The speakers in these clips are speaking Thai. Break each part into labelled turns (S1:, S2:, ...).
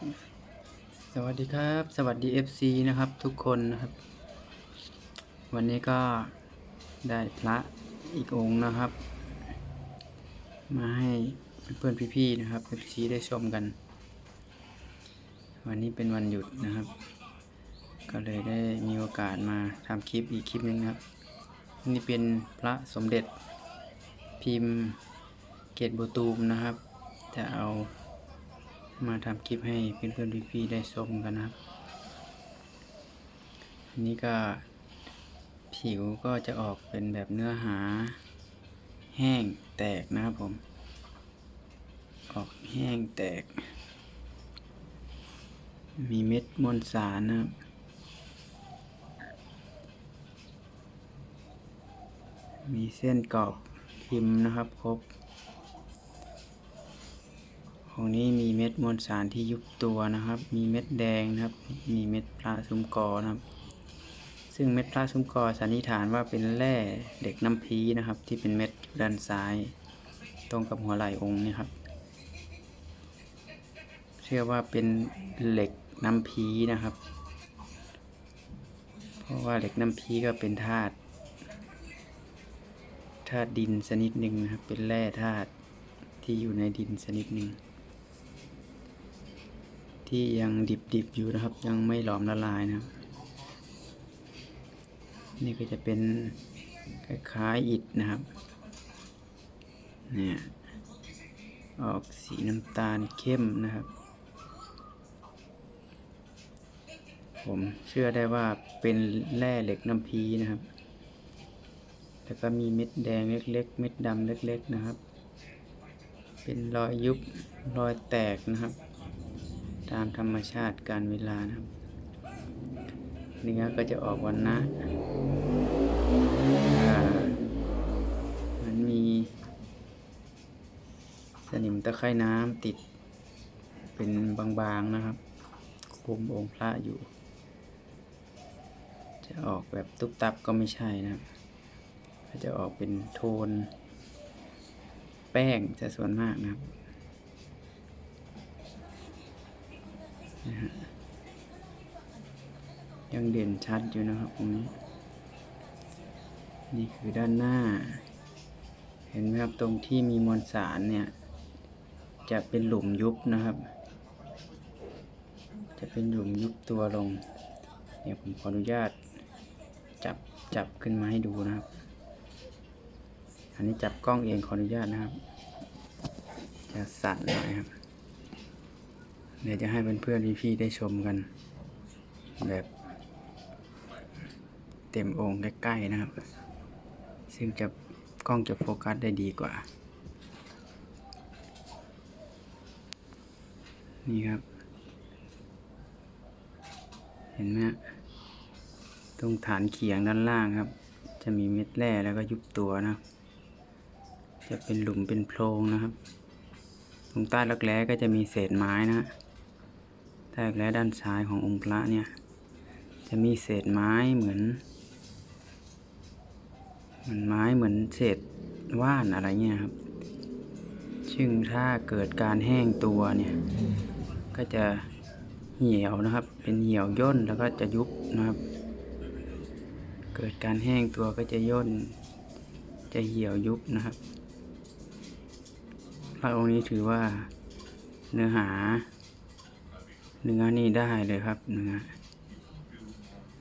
S1: สวัสดีครับ สวัสดี FC นะครับ ทุกคนนะครับ วันนี้ก็ได้พระอีกองค์นะครับ มาให้เพื่อนๆพี่ๆนะครับ FC ได้ชมกัน วันนี้เป็นวันหยุดนะครับ ก็เลยได้มีโอกาสมาทำคลิปอีกคลิปหนึงนะครับ นี่เป็นพระสมเด็จพิมพ์เกตโบตูมนะครับ จะเอา มาทำคลิปให้เพื่อนๆพี่ๆได้ชมกันนะครับ อันนี้ก็ผิวก็จะออกเป็นแบบเนื้อหา แห้งแตกนะครับผม ออกแห้งแตก มีเม็ดมวลสารนะครับมีเส้นกรอบพิมพ์นะครับครบ ของนี้มีเม็ดมวลสารที่ยุบตัวนะครับ มีเม็ดแดงนะครับ มีเม็ดพระซุ้มกอนะครับ ซึ่งเม็ดพระซุ้มกอสันนิษฐานว่าเป็นแร่เหล็กน้ำพีนะครับ ที่เป็นเม็ดด้านซ้าย ตรงกับหัวไหล่องค์นี่ครับ เชื่อว่าเป็นเหล็กน้ำพีนะครับ เพราะว่าเหล็กน้ำพีก็เป็นธาตุธาตุดินชนิดหนึ่งนะครับ เป็นแร่ธาตุที่อยู่ในดินชนิดหนึ่ง ที่ยังดิบๆอยู่นะครับ ยังไม่หลอมละลายนะครับ นี่ก็จะเป็นคล้ายๆอิฐนะครับเนี่ยออกสีน้ำตาลเข้มนะครับ ผมเชื่อได้ว่าเป็นแร่เหล็กน้ำพีนะครับ แล้วก็มีเม็ดแดงเล็กๆ เม็ดดำเล็ก ๆ นะครับ เป็นรอยยุบรอยแตกนะครับ ตามธรรมชาติการเวลานะครับ เนื้อก็จะออกวันนะอ่ามันมี สนิมตะไคร่น้ำติดเป็นบางๆนะครับคุมองค์พระอยู่ จะออกแบบตุ๊บตับก็ไม่ใช่นะครับก็จะออกเป็นโทน แป้งจะส่วนมากนะครับ นะฮะยังเด่นชัดอยู่นะครับตรงนี้ นี่คือด้านหน้า เห็นไหมครับตรงที่มีมวลสารเนี่ย จะเป็นหลุมยุบนะครับ จะเป็นหลุมยุบตัวลง เดี๋ยวผมขออนุญาตจับจับขึ้นมาให้ดูนะครับ อันนี้จับกล้องเองขออนุญาตนะครับ จะสั่นหน่อยครับ เดี๋ยวจะให้เพื่อนๆพี่ๆได้ชมกัน แบบ เต็มองค์ใกล้ๆนะครับ ซึ่งจะกล้องจะโฟกัสได้ดีกว่า นี่ครับ เห็นไหมตรงฐานเขียงด้านล่างครับ จะมีเม็ดแร่แล้วก็ยุบตัวนะครับจะเป็นหลุมเป็นโพรงนะครับ ตรงใต้รักแร้ก็จะมีเศษไม้นะ ฮะใต้รักแร้ด้านซ้ายขององค์พระเนี่ย จะมีเศษไม้เหมือนเหมือนไม้เหมือนเศษว่านอะไรเงี้ยครับ ซึ่งถ้าเกิดการแห้งตัวเนี่ย ก็จะเหี่ยวนะครับ เป็นเหี่ยวย่นแล้วก็จะยุบนะครับ เกิดการแห้งตัวก็จะย่น จะเหี่ยวยุบนะครับพระองค์นี้ถือว่าเนื้อหา เนื้อนี่ได้เลยครับเนื้อ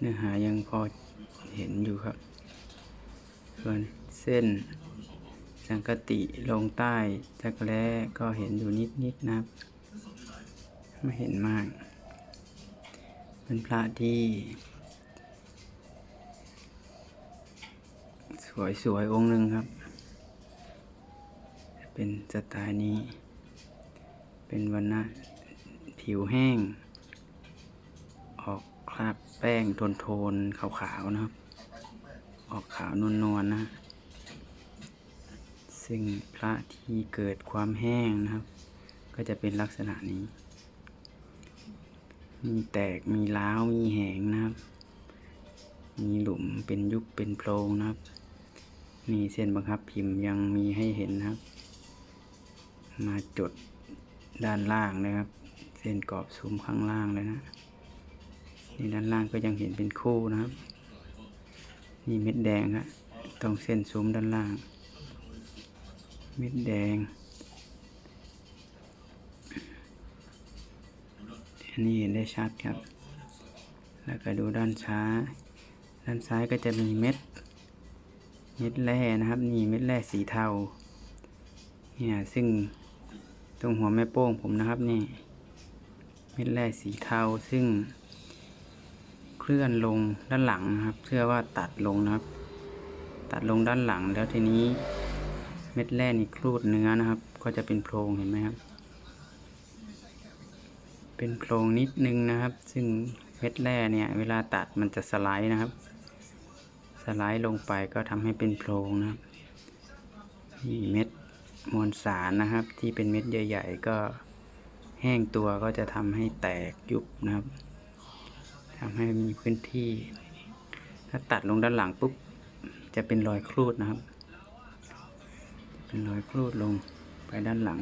S1: เนื้อหายังพอเห็นอยู่ครับ ส่วนเส้นสังกติลงใต้จักแร้ก็เห็นอยู่นิดๆนะครับ ไม่เห็นมาก เป็นพระที่ สวยๆ องค์หนึ่งครับ เป็นสไตล์นี้ เป็นวันนะ ผิวแห้ง ออกคราบแป้งโทนๆขาวๆนะครับ ออกขาวนวลๆนะ ซึ่งพระที่เกิดความแห้งนะครับ ก็จะเป็นลักษณะนี้ มีแตกมีล้าวมีแหงนะครับ มีหลุมเป็นยุบเป็นโพรงนะครับมีเส้นบังคับพิมพ์ยังมีให้เห็นนะครับ มาจดด้านล่างนะครับ ส้นกรอบซุ้มข้างล่างเลยนะนี่ด้านล่างก็ยังเห็นเป็นคู่นะครับ นี่เม็ดแดงฮะตรงเส้นซุ้มด้านล่าง เม็ดแดง อันนี้เห็นได้ชัดครับ แล้วก็ดูด้านซ้ายด้านซ้ายก็จะมีเม็ด เม็ดแร่นะครับ นี่เม็ดแร่สีเทา เนี่ย ซึ่งตรงหัวแม่โป้งผมนะครับนี่ เม็ดแร่สีเทาซึ่ง เคลื่อนลงด้านหลังนะครับเชื่อว่าตัดลงนะครับ ตัดลงด้านหลังแล้วทีนี้เม็ดแร่นี่ครูดเนื้อนะครับ ก็จะเป็นโพรงเห็นไหมครับ เป็นโพรงนิดนึงนะครับ ซึ่งเม็ดแร่เนี่ยเวลาตัดมันจะสไลด์นะครับ สไลด์ลงไปก็ทำให้เป็นโพรงนะครับนี่เม็ดมวลสารนะครับที่เป็นเม็ดใหญ่ ๆ ก็ แห้งตัวก็จะทำให้แตกยุบนะครับทำให้มีพื้นที่ ถ้าตัดลงด้านหลังปุ๊บจะเป็นรอยครูดนะครับ เป็นรอยครูดลงไปด้านหลัง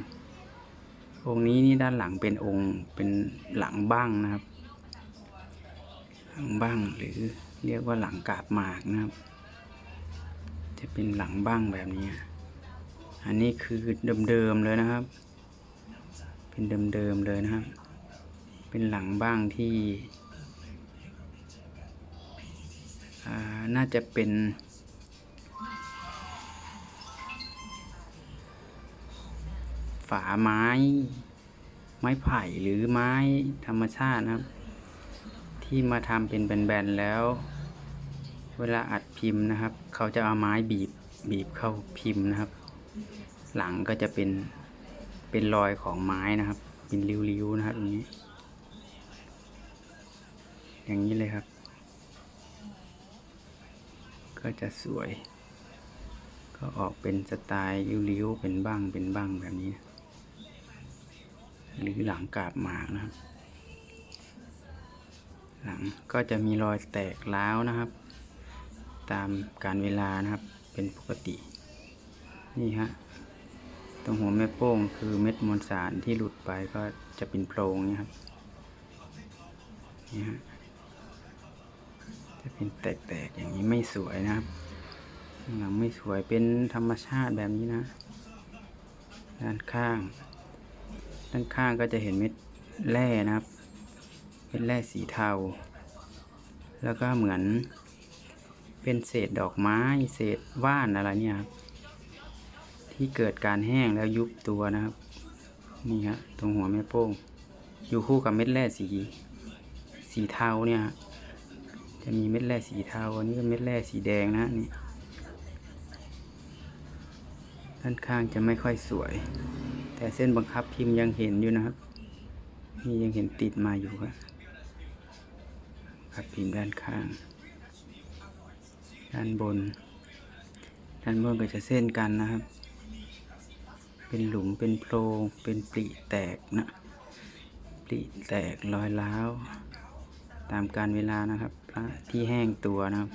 S1: องค์นี้นี่ด้านหลังเป็นองค์เป็นหลังบ้างนะครับหลังบ้างหรือเรียกว่าหลังกาบหมากนะครับ จะเป็นหลังบ้างแบบนี้ อันนี้คือเดิมๆเลยนะครับ เป็นเดิมๆเลยนะครับ เป็นหลังบ้างที่น่าจะเป็นฝาไม้ ไม้ไผ่หรือไม้ธรรมชาตินะครับ ที่มาทำเป็นแบนๆแล้ว เวลาอัดพิมพ์นะครับ เขาจะเอาไม้บีบบีบเข้าพิมพ์นะครับ หลังก็จะเป็น เป็นรอยของไม้นะครับ เป็นริ้วๆนะครับอย่างนี้ อย่างนี้เลยครับ ก็จะสวย ก็ออกเป็นสไตล์ริ้วๆเป็นบ้างเป็นบ้างแบบนี้ หรือหลังกาบหมากนะครับ หลังก็จะมีรอยแตกร้าวนะครับ ตามการเวลานะครับเป็นปกติ นี่ฮะ ตรงหัวแม่โป้งคือเม็ดมวลสารที่หลุดไปก็จะเป็นโพรงนี่ครับนี่ฮะจะเป็นแตกๆอย่างนี้ไม่สวยนะครับหลังไม่สวยเป็นธรรมชาติแบบนี้นะ ด้านข้าง ด้านข้างก็จะเห็นเม็ดแร่นะครับเม็ดแร่สีเทา แล้วก็เหมือนเป็นเศษดอกไม้ เศษว่านอะไรเนี่ยครับ ที่เกิดการแห้งแล้วยุบตัวนะครับ นี่ฮะตรงหัวแม่โป้ง อยู่คู่กับเม็ดแร่สีสีเทาเนี่ยจะมีเม็ดแร่สีเทาอันนี้ก็เม็ดแร่สีแดงนะนี่ด้านข้างจะไม่ค่อยสวย แต่เส้นบังคับพิมพ์ยังเห็นอยู่นะครับ นี่ยังเห็นติดมาอยู่ครับครับพิมพ์ด้านข้าง ด้านบน ด้านบนก็จะเส้นกันนะครับ เป็นหลุมเป็นโพรงเป็นปลีแตกนะปลีแตกรอยร้าวตามการเวลานะครับพระที่แห้งตัวนะครับ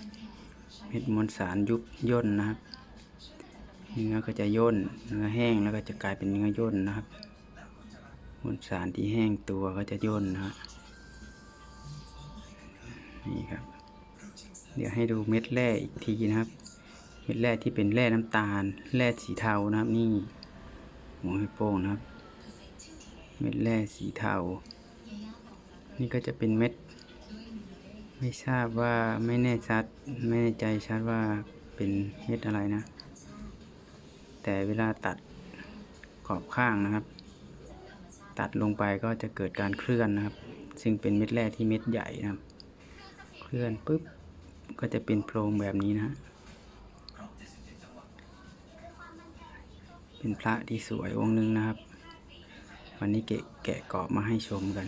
S1: เม็ดมวลสารยุบย่นนะครับ เนื้อก็จะย่น เนื้อแห้งแล้วก็จะกลายเป็นเนื้อย่นนะครับมวลสารที่แห้งตัวก็จะย่นนะครับนี่ครับ เดี๋ยวให้ดูเม็ดแร่อีกทีนะครับ เม็ดแร่ที่เป็นแร่น้ำตาล แร่สีเทานะครับนี่ หัวให้โป้งนะครับ เม็ดแร่สีเทา นี่ก็จะเป็นเม็ด ไม่ทราบว่าไม่แน่ชัด ไม่แน่ใจชัดว่าเป็นเม็ดอะไรนะ แต่เวลาตัดขอบข้างนะครับ ตัดลงไปก็จะเกิดการเคลื่อนนะครับ ซึ่งเป็นเม็ดแร่ที่เม็ดใหญ่นะครับ เคลื่อนปุ๊บก็จะเป็นโพรงแบบนี้นะ เป็นพระที่สวยองค์หนึงนะครับ วันนี้เกะแกะกรอบมาให้ชมกัน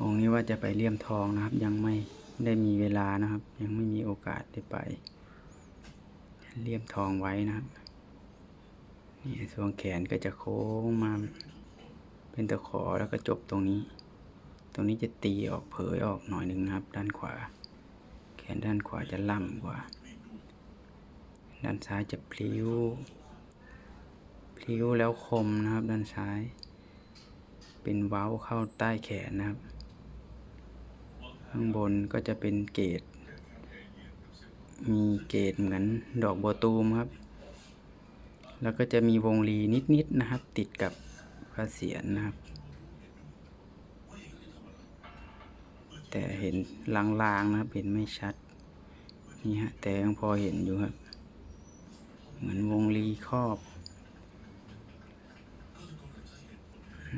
S1: องค์นี้ว่าจะไปเลี่ยมทองนะครับ ยังไม่ได้มีเวลานะครับ ยังไม่มีโอกาสได้ไป เลี่ยมทองไว้นะครับนี่ส่วนแขนก็จะโค้งมา เป็นตะขอแล้วก็จบตรงนี้ ตรงนี้จะตีออกเผยออกหน่อยหนึ่งนะครับ ด้านขวา แขนด้านขวาจะล่ำกว่า ด้านซ้ายจะพลิ้ว พลิ้วแล้วคมนะครับ ด้านซ้าย เป็นเว้าเข้าใต้แขนนะครับ ข้างบนก็จะเป็นเกตมีเกตเหมือนดอกบัวตูมครับ แล้วก็จะมีวงรีนิดๆนะครับ ติดกับพระเศียรนะครับ แต่เห็นลางๆนะครับ เห็นไม่ชัด นี่ฮะ แต่ยังพอเห็นอยู่ครับ เหมือนวงรีครอบ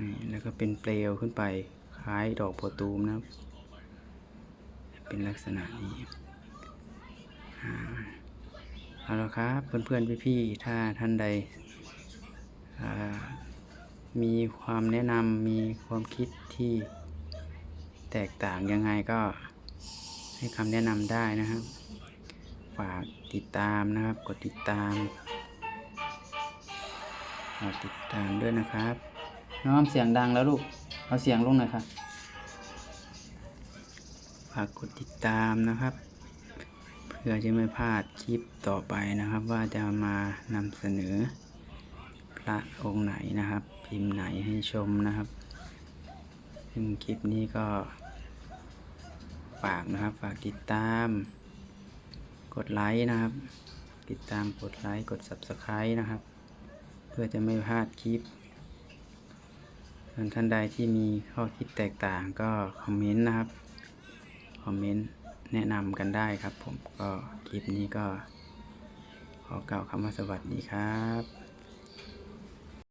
S1: นี่แล้วก็เป็นเปลวขึ้นไป คล้ายดอกโพตูมนะครับ เป็นลักษณะนี้เอาละครับ เพื่อนๆพี่ๆถ้าท่านใดมีความแนะนำมีความคิดที่แตกต่างยังไงก็ให้คำแนะนำได้นะครับ ฝากติดตามนะครับ กดติดตามฝากติดตามด้วยนะครับ น้องเสียงดังแล้วลูก เอาเสียงลงหน่อยครับฝากกดติดตามนะครับ เพื่อจะไม่พลาดคลิปต่อไปนะครับ ว่าจะมานำเสนอ พระองค์ไหนนะครับ พิมพ์ไหนให้ชมนะครับซึ่งคลิปนี้ก็ฝากนะครับ ฝากติดตาม กดไลค์นะครับ ติดตามกดไลค์กด Subscribe นะครับ เพื่อจะไม่พลาดคลิปส่วนท่านใดที่มีข้อคิดแตกต่างก็คอมเมนต์นะครับคอมเมนต์แนะนำกันได้ครับ ผมก็คลิปนี้ก็ขอกล่าวคำว่าสวัสดีครับ